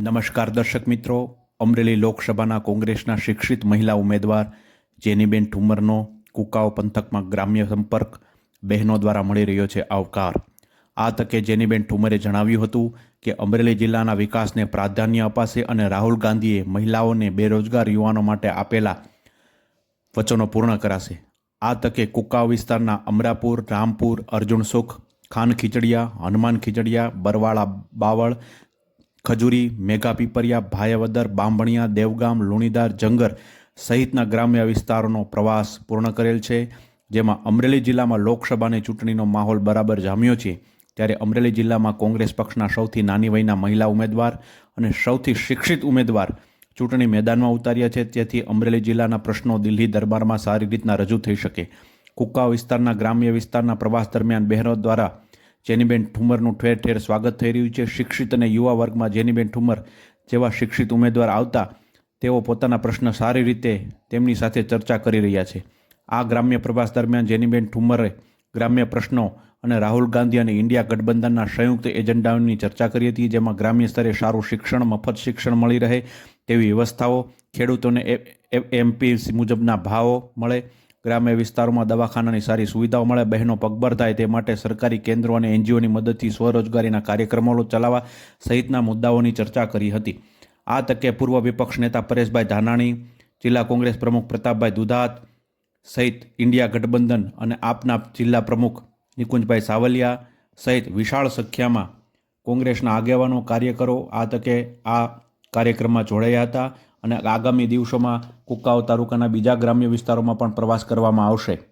નમસ્કાર દર્શક મિત્રો. અમરેલી લોકસભાના કોંગ્રેસના શિક્ષિત મહિલા ઉમેદવાર જેનીબેન ઠુમરનો કુકાઓ પંથકમાં ગ્રામ્ય સંપર્ક બહેનો દ્વારા મળી રહ્યો છે આવકાર. આ તકે જેનીબેન ઠુમરે જણાવ્યું હતું કે અમરેલી જિલ્લાના વિકાસને પ્રાધાન્ય અપાશે અને રાહુલ ગાંધીએ મહિલાઓને બેરોજગાર યુવાનો માટે આપેલા વચનો પૂર્ણ કરાશે. આ તકે કુકાવ વિસ્તારના અમરાપુર, રામપુર, અર્જુન સુખ ખાન ખીચડિયા હનુમાન ખીચડિયા બરવાળા બાવળ ખજૂરી મેઘા પીપરિયા, ભાયાવદર, બાંભણિયા, દેવગામ, લુણીદાર, જંગર સહિતના ગ્રામ્ય વિસ્તારોનો પ્રવાસ પૂર્ણ કરેલ છે. જેમાં અમરેલી જિલ્લામાં લોકસભાની ચૂંટણીનો માહોલ બરાબર જામ્યો છે. ત્યારે અમરેલી જિલ્લામાં કોંગ્રેસ પક્ષના સૌથી નાની વયના મહિલા ઉમેદવાર અને સૌથી શિક્ષિત ઉમેદવાર ચૂંટણી મેદાનમાં ઉતાર્યા છે. તેથી અમરેલી જિલ્લાના પ્રશ્નો દિલ્હી દરબારમાં સારી રીતના રજૂ થઈ શકે. કુકા વિસ્તારના ગ્રામ્ય વિસ્તારના પ્રવાસ દરમિયાન બહેનો દ્વારા જેનીબેન ઠુમરનું ઠેર ઠેર સ્વાગત થઈ રહ્યું છે. શિક્ષિત અને યુવા વર્ગમાં જેનીબેન ઠુમર જેવા શિક્ષિત ઉમેદવાર આવતા તેઓ પોતાના પ્રશ્ન સારી રીતે તેમની સાથે ચર્ચા કરી રહ્યા છે. આ ગ્રામ્ય પ્રવાસ દરમિયાન જેનીબેન ઠુમરે ગ્રામ્ય પ્રશ્નો અને રાહુલ ગાંધી અને ઇન્ડિયા ગઠબંધનના સંયુક્ત એજન્ડાઓની ચર્ચા કરી હતી, જેમાં ગ્રામ્ય સ્તરે સારું શિક્ષણ, મફત શિક્ષણ મળી રહે તેવી વ્યવસ્થાઓ ખેડૂતોને એમપી મુજબના ભાવો મળે ગ્રામ્ય વિસ્તારોમાં દવાખાનાની સારી સુવિધાઓ મળે, બહેનો પગભર થાય તે માટે સરકારી કેન્દ્રો અને એનજીઓની મદદથી સ્વરોજગારીના કાર્યક્રમો ચલાવવા સહિતના મુદ્દાઓની ચર્ચા કરી હતી. આ તકે પૂર્વ વિપક્ષ નેતા પરેશભાઈ ધાનાણી, જિલ્લા કોંગ્રેસ પ્રમુખ પ્રતાપભાઈ દુધાત સહિત ઇન્ડિયા ગઠબંધન અને આપના જિલ્લા પ્રમુખ નિકુંજભાઈ સાવલિયા સહિત વિશાળ સંખ્યામાં કોંગ્રેસના આગેવાનો, કાર્યકરો આ તકે આ કાર્યક્રમમાં જોડાયા હતા. અને આગામી દિવસોમાં કુકાવ તાલુકાના બીજા ગ્રામ્ય વિસ્તારોમાં પણ પ્રવાસ કરવામાં આવશે.